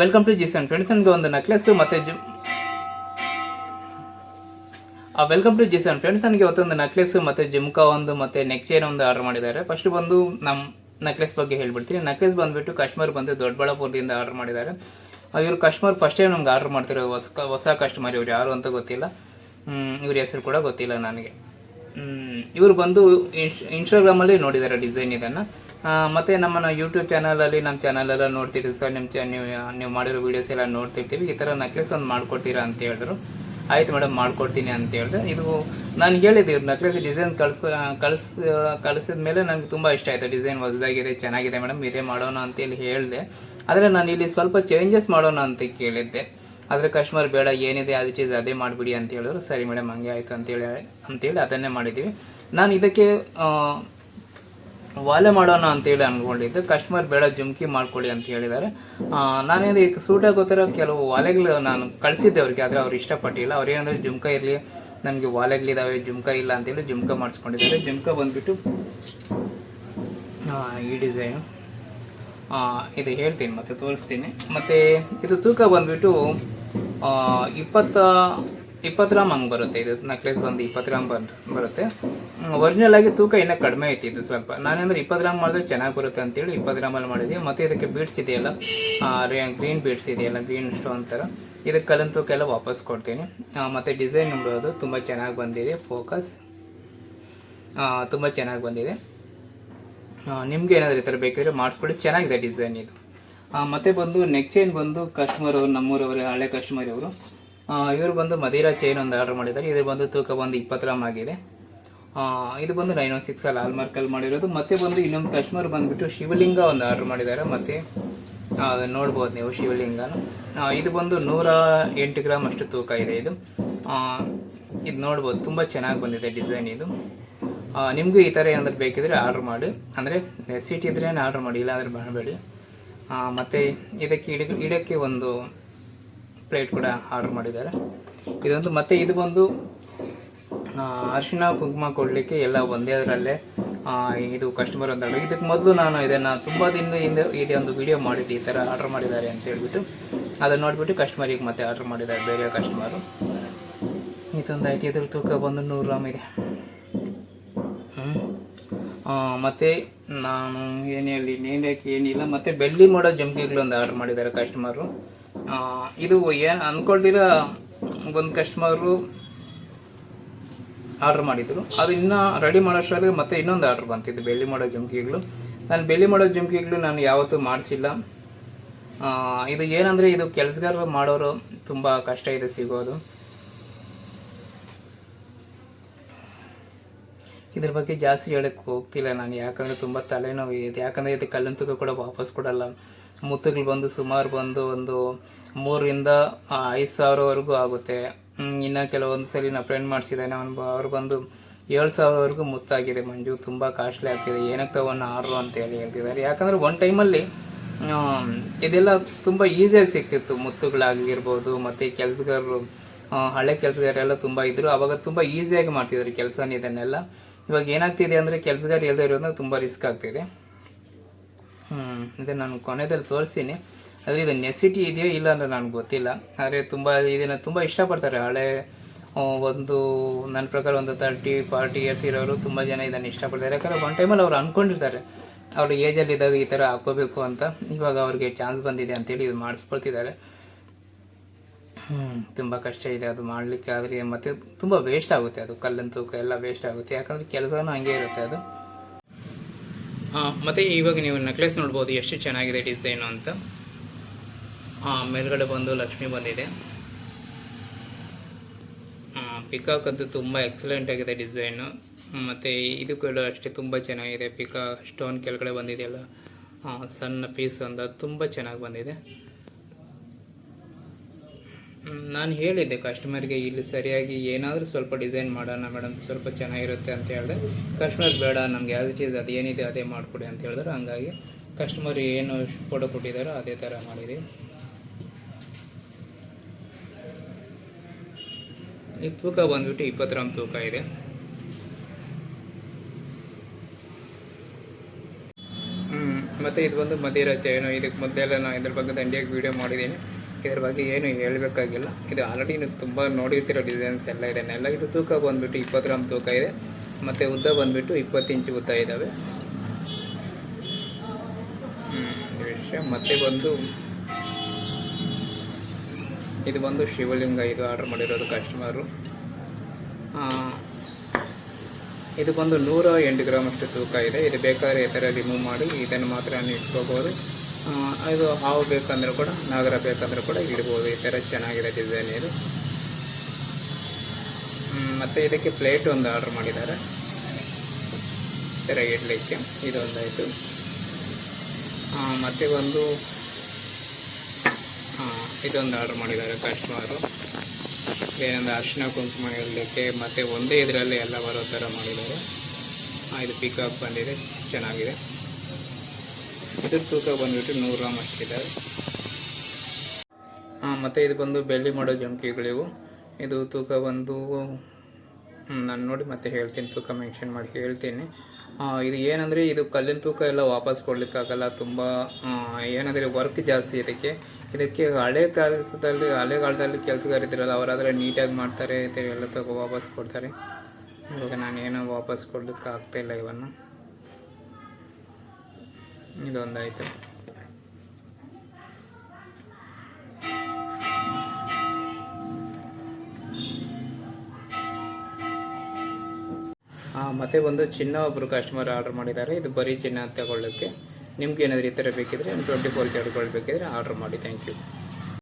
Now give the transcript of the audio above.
Welcome to ಜಿಸನ್ friends ನನಗೆ ಒಂದು necklace ಮತ್ತು ಆ ವೆಲ್ಕಮ್ ಟು ಜೀಸನ್ ಫ್ರೆಂಡ್ಸ್ ನನಗೆ ಇವತ್ತೊಂದು ನೆಕ್ಲೆಸ್ ಮತ್ತು ಜುಮ್ಕಾ ಒಂದು, ಮತ್ತು ನೆಕ್ ಚೈನ್ ಒಂದು ಆರ್ಡರ್ ಮಾಡಿದ್ದಾರೆ. ಫಸ್ಟ್ ಬಂದು ನಮ್ಮ ನೆಕ್ಲೆಸ್ ಬಗ್ಗೆ ಹೇಳ್ಬಿಡ್ತೀನಿ. ನೆಕ್ಲೆಸ್ ಬಂದ್ಬಿಟ್ಟು ಕಸ್ಟಮರ್ ಬಂದು ದೊಡ್ಡಬಳ್ಳಾಪುರದಿಂದ ಆರ್ಡರ್ ಮಾಡಿದ್ದಾರೆ. ಇವರು ಕಸ್ಟಮರ್ ಫಸ್ಟ್ ಟೈಮ್ ನಮ್ಗೆ ಆರ್ಡರ್ ಮಾಡ್ತಿರೋ ಹೊಸ ಹೊಸ ಕಸ್ಟಮರ್ ಇವ್ರು ಯಾರು ಅಂತ ಗೊತ್ತಿಲ್ಲ. ಇವ್ರ ಹೆಸರು ಕೂಡ ಗೊತ್ತಿಲ್ಲ ನನಗೆ. ಇವರು ಬಂದು ಇನ್ಸ್ ಇನ್ಸ್ಟಾಗ್ರಾಮಲ್ಲಿ ನೋಡಿದ್ದಾರೆ ಡಿಸೈನ್ ಇದನ್ನು. ಮತ್ತು ನಮ್ಮನ್ನು ಯೂಟ್ಯೂಬ್ ಚಾನಲಲ್ಲಿ ನಮ್ಮ ಚಾನಲೆಲ್ಲ ನೋಡ್ತಿರ್ತೀವಿ ಸರ್ ನಿಮ್ಮ ನೀವು ನೀವು ಮಾಡಿರೋ ವೀಡಿಯೋಸ್ ಎಲ್ಲ ನೋಡ್ತಿರ್ತೀವಿ. ಈ ಥರ ನೆಕ್ಲೆಸ್ ಒಂದು ಮಾಡ್ಕೊಡ್ತೀರಾ ಅಂತ ಹೇಳಿದ್ರು. ಆಯ್ತು ಮೇಡಮ್ ಮಾಡ್ಕೊಡ್ತೀನಿ ಅಂತ ಹೇಳಿದೆ ಇದು ನಾನು ಹೇಳಿದ್ದೆ, ಇವ್ರು ನೆಕ್ಲೆಸ್ ಡಿಸೈನ್ ಕಳ್ಸ್ ಕಳಿಸ್, ಕಳಿಸಿದ ಮೇಲೆ ನನಗೆ ತುಂಬ ಇಷ್ಟ ಆಯಿತು. ಡಿಸೈನ್ ಹೊಸದಾಗಿದೆ, ಚೆನ್ನಾಗಿದೆ ಮೇಡಮ್ ಇದೇ ಮಾಡೋಣ ಅಂತೇಳಿ ಹೇಳಿದೆ. ಆದರೆ ನಾನು ಇಲ್ಲಿ ಸ್ವಲ್ಪ ಚೇಂಜಸ್ ಮಾಡೋಣ ಅಂತ ಕೇಳಿದ್ದೆ. ಆದರೆ ಕಸ್ಟಮರ್ ಬೇಡ, ಏನಿದೆ ಅದು ಚೀಸ್ ಅದೇ ಮಾಡಿಬಿಡಿ ಅಂತ ಹೇಳಿದ್ರು. ಸರಿ ಮೇಡಮ್ ಹಂಗೆ ಆಯಿತು ಅಂತೇಳಿ ಅಂತೇಳಿ ಅದನ್ನೇ ಮಾಡಿದ್ದೀವಿ. ನಾನು ಇದಕ್ಕೆ ವಾಲೆ ಮಾಡೋಣ ಅಂತೇಳಿ ಅಂದ್ಕೊಂಡಿದ್ದು ಕಸ್ಟಮರ್ ಬೇಡ, ಜುಮ್ಕಿ ಮಾಡ್ಕೊಳ್ಳಿ ಅಂತ ಹೇಳಿದ್ದಾರೆ. ನಾನೇನು ಈಗ ಸೂಟಾಗಿ ಗೊತ್ತಿರೋ ಕೆಲವು ವಾಲೆಗಳು ನಾನು ಕಳಿಸಿದ್ದೆ ಅವ್ರಿಗೆ, ಆದರೆ ಅವ್ರು ಇಷ್ಟಪಟ್ಟಿಲ್ಲ. ಅವ್ರು ಏನಂದರೆ, ಜುಮ್ಕ ಇರಲಿ ನಮಗೆ ವಾಲೆಗಳಿದ್ದಾವೆ ಜುಮ್ಕ ಇಲ್ಲ ಅಂತೇಳಿ ಜುಮ್ಕ ಮಾಡಿಸ್ಕೊಂಡಿದ್ದಾರೆ. ಜುಮ್ಕ ಬಂದ್ಬಿಟ್ಟು ಈ ಡಿಸೈನು ಇದು ಹೇಳ್ತೀನಿ ಮತ್ತೆ ತೋರಿಸ್ತೀನಿ. ಮತ್ತು ಇದು ತೂಕ ಬಂದ್ಬಿಟ್ಟು ಇಪ್ಪತ್ತ ಇಪ್ಪತ್ತು ಗ್ರಾಮ್ ಹಂಗೆ ಬರುತ್ತೆ. ಇದು ನೆಕ್ಲೆಸ್ ಬಂದು ಇಪ್ಪತ್ತು ಗ್ರಾಮ್ ಬಂದು ಬರುತ್ತೆ. ಒರಿಜಿನಲ್ ಆಗಿ ತೂಕ ಇನ್ನೂ ಕಡಿಮೆ ಐತಿ ಇದು ಸ್ವಲ್ಪ. ನಾನೇಂದ್ರೆ ಇಪ್ಪತ್ತು ಗ್ರಾಮ್ ಮಾಡಿದ್ರೆ ಚೆನ್ನಾಗಿ ಬರುತ್ತೆ ಅಂತೇಳಿ ಇಪ್ಪತ್ತು ಗ್ರಾಮಲ್ಲಿ ಮಾಡಿದ್ವಿ. ಮತ್ತು ಇದಕ್ಕೆ ಬೀಡ್ಸ್ ಇದೆಯಲ್ಲ ಗ್ರೀನ್ ಬೀಡ್ಸ್ ಇದೆಯಲ್ಲ ಗ್ರೀನ್ ಸ್ಟೋನ್ ಥರ ಇದಕ್ಕೆ ಕಲ್ಲಿನ ತೂಕ ಎಲ್ಲ ವಾಪಸ್ ಕೊಡ್ತೀನಿ. ಮತ್ತು ಡಿಸೈನ್ ನೋಡೋದು ತುಂಬ ಚೆನ್ನಾಗಿ ಬಂದಿದೆ ಫೋಕಸ್ ತುಂಬ ಚೆನ್ನಾಗಿ ಬಂದಿದೆ. ನಿಮ್ಗೆ ಏನಾದರೂ ಈ ಥರ ಬೇಕಿದ್ರೆ ಮಾಡಿಸ್ಕೊಳ್ಳಿ ಚೆನ್ನಾಗಿದೆ ಡಿಸೈನ್ ಇದು. ಮತ್ತು ಮತ್ತೆ ಬಂದು ನೆಕ್ಸ್ಟ್ ಚೈನ್ ಬಂದು ಕಸ್ಟಮರ್ ಅವರು, ನಮ್ಮೂರವರು, ಹಳೆ ಕಸ್ಟಮರ್ ಇವರು ಇವರು ಬಂದು ಮದೀರಾ ಚೈನ್ ಒಂದು ಆರ್ಡರ್ ಮಾಡಿದ್ದಾರೆ. ಇದು ಬಂದು ತೂಕ ಬಂದು ಇಪ್ಪತ್ತು ಗ್ರಾಮ್ ಆಗಿದೆ. ಇದು ಬಂದು ನೈನ್ ಒನ್ ಸಿಕ್ಸ್ ಅಲ್ಲಿ ಮಾಡಿರೋದು. ಮತ್ತೆ ಬಂದು ಇನ್ನೊಂದು ಕಸ್ಟಮರ್ ಬಂದುಬಿಟ್ಟು ಶಿವಲಿಂಗ ಒಂದು ಆರ್ಡರ್ ಮಾಡಿದ್ದಾರೆ. ಮತ್ತೆ ನೋಡ್ಬೋದು ನೀವು ಶಿವಲಿಂಗನ. ಇದು ಬಂದು ನೂರ ಎಂಟು ಗ್ರಾಮ್ ಅಷ್ಟು ತೂಕ ಇದೆ ಇದು. ಇದು ನೋಡ್ಬೋದು. ತುಂಬ ಚೆನ್ನಾಗಿ ಬಂದಿದೆ ಡಿಸೈನ್ ಇದು. ನಿಮಗೂ ಈ ಥರ ಏನಾದರೂ ಬೇಕಿದ್ರೆ ಆರ್ಡ್ರ್ ಮಾಡಿ. ಅಂದರೆ ನೆಸಿಟಿ ಇದ್ರೇನು ಆರ್ಡ್ರ್ ಮಾಡಿ, ಇಲ್ಲಾಂದರೆ ಮಾಡಬೇಡಿ ಮತ್ತು ಇದಕ್ಕೆ ಇಡ ಇಡಕ್ಕೆ ಒಂದು ಪ್ಲೇಟ್ ಕೂಡ ಆರ್ಡ್ರ್ ಮಾಡಿದ್ದಾರೆ. ಇದೊಂದು ಮತ್ತು ಇದು ಬಂದು ಆ, ಅರಿಶಿಣ ಕುಂಕುಮ ಕೊಡಲಿಕ್ಕೆ ಎಲ್ಲ ಒಂದೇ ಅದರಲ್ಲೇ ಇದು ಕಸ್ಟಮರ್ ಅಂತ ಇದಕ್ಕೆ ಮೊದಲು ನಾನು ಇದನ್ನು ತುಂಬ ದಿನದ ಹಿಂದೆ ಇದೇ ಒಂದು ವಿಡಿಯೋ ಮಾಡಿದ್ದು ಈ ಥರ ಆರ್ಡ್ರ್ ಮಾಡಿದ್ದಾರೆ ಅಂತ ಹೇಳ್ಬಿಟ್ಟು. ಅದನ್ನು ನೋಡಿಬಿಟ್ಟು ಕಸ್ಟಮರಿಗೆ ಮತ್ತೆ ಆರ್ಡ್ರ್ ಮಾಡಿದ್ದಾರೆ ಬೇರೆ ಕಸ್ಟಮರು ಇದೊಂದು ಐತಿ ಇದ್ರ ತೂಕ ಬಂದು ನೂರು ಗ್ರಾಮ್ ಇದೆ. ಮತ್ತು ನಾನು ಏನು ಹೇಳಿ ನೇಂದ್ಯಕ್ಕೆ ಏನಿಲ್ಲ ಮತ್ತು ಬೆಳ್ಳಿ ಮೋಡ ಜಂಪಿಗಳು ಒಂದು ಆರ್ಡರ್ ಮಾಡಿದ್ದಾರೆ ಕಸ್ಟಮರು ಇದು ಏನು ಅಂದ್ಕೊಳ್ದಿರ ಒಂದು ಕಸ್ಟಮರು ಆರ್ಡ್ರ್ ಮಾಡಿದ್ರು. ಅದು ಇನ್ನೂ ರೆಡಿ ಮಾಡೋಷ್ಟರಲ್ಲಿ ಮತ್ತೆ ಇನ್ನೊಂದು ಆರ್ಡ್ರ್ ಬಂತಿದ್ದು ಬೆಳ್ಳಿ ಮಾಡೋ ಜುಮ್ಕಿಗಳು. ನಾನು ಬೆಳ್ಳಿ ಮಾಡೋ ಜುಮ್ಕಿಗಳು ನಾನು ಯಾವತ್ತೂ ಮಾಡಿಸಿಲ್ಲ. ಇದು ಏನಂದರೆ ಇದು ಕೆಲಸಗಾರರು ಮಾಡೋರು ತುಂಬ ಕಷ್ಟ ಇದೆ ಸಿಗೋದು. ಇದ್ರ ಬಗ್ಗೆ ಜಾಸ್ತಿ ಹೇಳಕ್ಕೆ ಹೋಗ್ತಿಲ್ಲ ನಾನು, ಯಾಕಂದರೆ ತುಂಬ ತಲೆನೋವು ಇದೆ. ಯಾಕಂದರೆ ಇದು ಕಲ್ಲಂತೂ ಕೂಡ ವಾಪಸ್ ಕೊಡಲ್ಲ. ಮುತ್ತುಗಳು ಬಂದು ಸುಮಾರು ಬಂದು ಒಂದು ಮೂರರಿಂದ ಐದು ಸಾವಿರವರೆಗೂ ಆಗುತ್ತೆ. ಇನ್ನು ಕೆಲವೊಂದು ಸಲ ನಾ ಫ್ರೆಂಡ್ ಮಾಡಿಸಿದ್ದಾನೆ, ಅವನು ಅವ್ರು ಬಂದು ಏಳು ಸಾವಿರವರೆಗೂ ಮುತ್ತಾಗಿದೆ ಮಂಜು, ತುಂಬ ಕಾಸ್ಟ್ಲಿ ಆಗ್ತಿದೆ. ಏನಕ್ಕೆ ತಗೊಂಡು ಅಂತ ಹೇಳಿ ಹೇಳ್ತಿದ್ದಾರೆ. ಯಾಕಂದರೆ ಒನ್ ಟೈಮಲ್ಲಿ ಇದೆಲ್ಲ ತುಂಬ ಈಸಿಯಾಗಿ ಸಿಗ್ತಿತ್ತು. ಮುತ್ತುಗಳಾಗಿರ್ಬೋದು, ಮತ್ತು ಕೆಲಸಗಾರರು ಹಳೆ ಕೆಲಸಗಾರೆಲ್ಲ ತುಂಬ ಇದ್ದರು ಅವಾಗ ತುಂಬ ಈಸಿಯಾಗಿ ಮಾಡ್ತಿದ್ದಾರೆ ಕೆಲಸನ ಇದನ್ನೆಲ್ಲ. ಇವಾಗ ಏನಾಗ್ತಿದೆ ಅಂದರೆ ಕೆಲಸಗಾರ ಇಲ್ಲದೆ ಇರೋದ್ರಿಂದ ತುಂಬ ರಿಸ್ಕ್ ಆಗ್ತಿದೆ. ಇದು ನಾನು ಕೊನೆಯಲ್ಲಿ ತೋರಿಸ್ತೀನಿ. ಆದರೆ ಇದು ನೆಸಿಟಿ ಇದೆಯೋ ಇಲ್ಲ ಅಂದರೆ ನನಗೆ ಗೊತ್ತಿಲ್ಲ. ಆದರೆ ತುಂಬ ಇದನ್ನು ತುಂಬ ಇಷ್ಟಪಡ್ತಾರೆ. ಹಳೆ ಒಂದು ನನ್ನ ಪ್ರಕಾರ ಒಂದು ತರ್ಟಿ ಫಾರ್ಟಿ ಇಯರ್ಸ್ ಇರೋರು ತುಂಬ ಜನ ಇದನ್ನು ಇಷ್ಟಪಡ್ತಾರೆ. ಯಾಕಂದರೆ ಒನ್ ಟೈಮಲ್ಲಿ ಅವ್ರು ಅಂದ್ಕೊಂಡಿರ್ತಾರೆ ಅವ್ರ ಏಜಲ್ಲಿ ಇದ್ದಾಗ ಈ ಥರ ಹಾಕೋಬೇಕು ಅಂತ. ಇವಾಗ ಅವ್ರಿಗೆ ಚಾನ್ಸ್ ಬಂದಿದೆ ಅಂತೇಳಿ ಇದು ಮಾಡಿಸ್ಕೊಳ್ತಿದ್ದಾರೆ. ತುಂಬ ಕಷ್ಟ ಇದೆ ಅದು ಮಾಡಲಿಕ್ಕೆ. ಆದರೆ ಮತ್ತು ತುಂಬ ವೇಸ್ಟ್ ಆಗುತ್ತೆ ಅದು ಕಲ್ಲಿನ ತೂಕ ಎಲ್ಲ ವೇಸ್ಟ್ ಆಗುತ್ತೆ. ಯಾಕಂದರೆ ಕೆಲಸನೂ ಹಂಗೆ ಇರುತ್ತೆ ಅದು. ಮತ್ತು ಇವಾಗ ನೀವು ನೆಕ್ಲೆಸ್ ನೋಡ್ಬೋದು ಎಷ್ಟು ಚೆನ್ನಾಗಿದೆ ಡಿಸೈನು ಅಂತ. ಮೇಲ್ಗಡೆ ಬಂದು ಲಕ್ಷ್ಮಿ ಬಂದಿದೆ. ಪಿಕಾಕ್ ಅಂತೂ ತುಂಬ ಎಕ್ಸಲೆಂಟ್ ಆಗಿದೆ ಡಿಸೈನು ಮತ್ತು ಇದು ಕೂಡ ಅಷ್ಟೇ ತುಂಬ ಚೆನ್ನಾಗಿದೆ. ಪಿಕಾ ಸ್ಟೋನ್ ಕೆಳಗಡೆ ಬಂದಿದೆಯಲ್ಲ ಸಣ್ಣ ಪೀಸ್ ಅಂತ ತುಂಬ ಚೆನ್ನಾಗಿ ಬಂದಿದೆ. ನಾನು ಹೇಳಿದ್ದೆ ಕಸ್ಟಮರ್ಗೆ ಇಲ್ಲಿ ಸರಿಯಾಗಿ ಏನಾದರೂ ಸ್ವಲ್ಪ ಡಿಸೈನ್ ಮಾಡೋಣ ಮೇಡಮ್ ಸ್ವಲ್ಪ ಚೆನ್ನಾಗಿರುತ್ತೆ ಅಂತ ಹೇಳಿದೆ. ಕಸ್ಟಮರ್ ಬೇಡ, ನಮ್ಗೆ ಯಾವ್ದು ಚೀಸ್ ಅದು ಏನಿದೆ ಅದೇ ಮಾಡಿಕೊಡಿ ಅಂತ ಹೇಳಿದ್ರು. ಹಂಗಾಗಿ ಕಸ್ಟಮರ್ ಏನು ಫೋಟೋ ಕೊಟ್ಟಿದ್ದಾರೋ ಅದೇ ಥರ ಮಾಡಿದೆ. ಈ ತೂಕ ಬಂದ್ಬಿಟ್ಟು ಇಪ್ಪತ್ತು ಗ್ರಾಮ್ ತೂಕ ಇದೆ. ಮತ್ತು ಇದು ಬಂದು ಮದಿರ ಚೈನು ಇದಕ್ಕೆ ಮೊದಲೆಲ್ಲ ನಾನು ಇದ್ರ ಬಗ್ಗೆ ದಂಡಿಯಾಗಿ ವೀಡಿಯೋ ಮಾಡಿದ್ದೀನಿ. ಇದ್ರ ಬಗ್ಗೆ ಏನು ಹೇಳಬೇಕಾಗಿಲ್ಲ. ಇದು ಆಲ್ರೆಡಿ ನೀವು ತುಂಬ ನೋಡಿರ್ತಿರೋ ಡಿಸೈನ್ಸ್ ಎಲ್ಲ ಇದೆ. ಎಲ್ಲ ಇದು ತೂಕ ಬಂದುಬಿಟ್ಟು ಇಪ್ಪತ್ತು ಗ್ರಾಮ್ ತೂಕ ಇದೆ. ಮತ್ತು ಉದ್ದ ಬಂದುಬಿಟ್ಟು ಇಪ್ಪತ್ತು ಇಂಚು ಉದ್ದ ಇದ್ದಾವೆ ಮತ್ತೆ ಬಂದು ಇದು ಬಂದು ಶಿವಲಿಂಗ. ಇದು ಆರ್ಡರ್ ಮಾಡಿರೋದು ಕಸ್ಟಮರು ಇದು ಬಂದು ನೂರ ಎಂಟು ಗ್ರಾಮ್ ಅಷ್ಟು ತೂಕ ಇದೆ. ಇದು ಬೇಕಾದ್ರೆ ಈ ಥರ ರಿಮೂವ್ ಮಾಡಿ, ಇದನ್ನು ಮಾತ್ರ ನೀವು ಇಟ್ಕೋಬೋದು. ಇದು ಹಾವು ಬೇಕಂದರೂ ಕೂಡ, ನಾಗರ ಬೇಕಂದರೂ ಕೂಡ ಇಡ್ಬೋದು. ಈ ಥರ ಚೆನ್ನಾಗಿದೆ ಡಿಸೈನ್ ಇದು. ಮತ್ತು ಇದಕ್ಕೆ ಪ್ಲೇಟ್ ಒಂದು ಆರ್ಡರ್ ಮಾಡಿದ್ದಾರೆ. ಥರ ಇಡಲಿಕ್ಕೆ ಇದೊಂದಾಯಿತು. ಮತ್ತೆ ಒಂದು ಇದೊಂದು ಆರ್ಡರ್ ಮಾಡಿದ್ದಾರೆ, ಕಸ್ಟಮರು. ಏನಂದ್ರೆ ಅರಿಶಿನ ಕುಂಕುಮ ಇಡಲಿಕ್ಕೆ ಮತ್ತು ಒಂದೇ ಇದರಲ್ಲಿ ಎಲ್ಲ ಬರೋ ಥರ ಮಾಡಿದ್ದಾರೆ. ಇದು ಪಿಕಪ್ ಬಂದಿದೆ, ಚೆನ್ನಾಗಿದೆ. ಇದು ತೂಕ ಬಂದ್ಬಿಟ್ಟು ನೂರು ಗ್ರಾಮ್ ಅಷ್ಟಿದೆ ಹಾಂ ಮತ್ತು ಇದು ಬಂದು ಬೆಳ್ಳಿ ಮಾಡೋ ಜಮಕಿಗಳಿವು. ಇದು ತೂಕ ಬಂದು ನಾನು ನೋಡಿ ಮತ್ತೆ ಹೇಳ್ತೀನಿ, ತೂಕ ಮೆನ್ಷನ್ ಮಾಡಿ ಹೇಳ್ತೀನಿ. ಇದು ಏನಂದರೆ ಇದು ಕಲ್ಲಿನ ತೂಕ ಎಲ್ಲ ವಾಪಸ್ ಕೊಡಲಿಕ್ಕಾಗಲ್ಲ, ತುಂಬ ಏನಂದರೆ ವರ್ಕ್ ಜಾಸ್ತಿ ಇದಕ್ಕೆ. ಇದಕ್ಕೆ ಹಳೆ ಕಾಲದಲ್ಲಿ ಹಳೆ ಕಾಲದಲ್ಲಿ ಕೆಲಸಗಾರಿದ್ರಲ್ಲ, ಅವರಾದರೆ ನೀಟಾಗಿ ಮಾಡ್ತಾರೆ ಎಲ್ಲ ತಗೋ ವಾಪಸ್ ಕೊಡ್ತಾರೆ. ಇವಾಗ ನಾನು ಏನೋ ವಾಪಸ್ ಕೊಡ್ಲಿಕ್ಕೆ ಆಗ್ತಾಯಿಲ್ಲ ಇವನ್ನು. ಇದೊಂದಾಯಿತು ಮತ್ತೆ ಒಂದು ಚಿನ್ನ ಒಬ್ಬರು ಕಸ್ಟಮರ್ ಆರ್ಡರ್ ಮಾಡಿದ್ದಾರೆ. ಇದು ಬರೀ ಚಿನ್ನ ತಗೊಳ್ಳೋಕ್ಕೆ. ನಿಮ್ಗೆ ಏನಾದರೂ ಈ ಥರ ಬೇಕಿದ್ರೆ ಟ್ವೆಂಟಿ ಫೋರ್ ಕ್ಯಾರೆಟ್ಗಳು ಬೇಕಿದ್ರೆ ಆರ್ಡರ್ ಮಾಡಿ. Thank you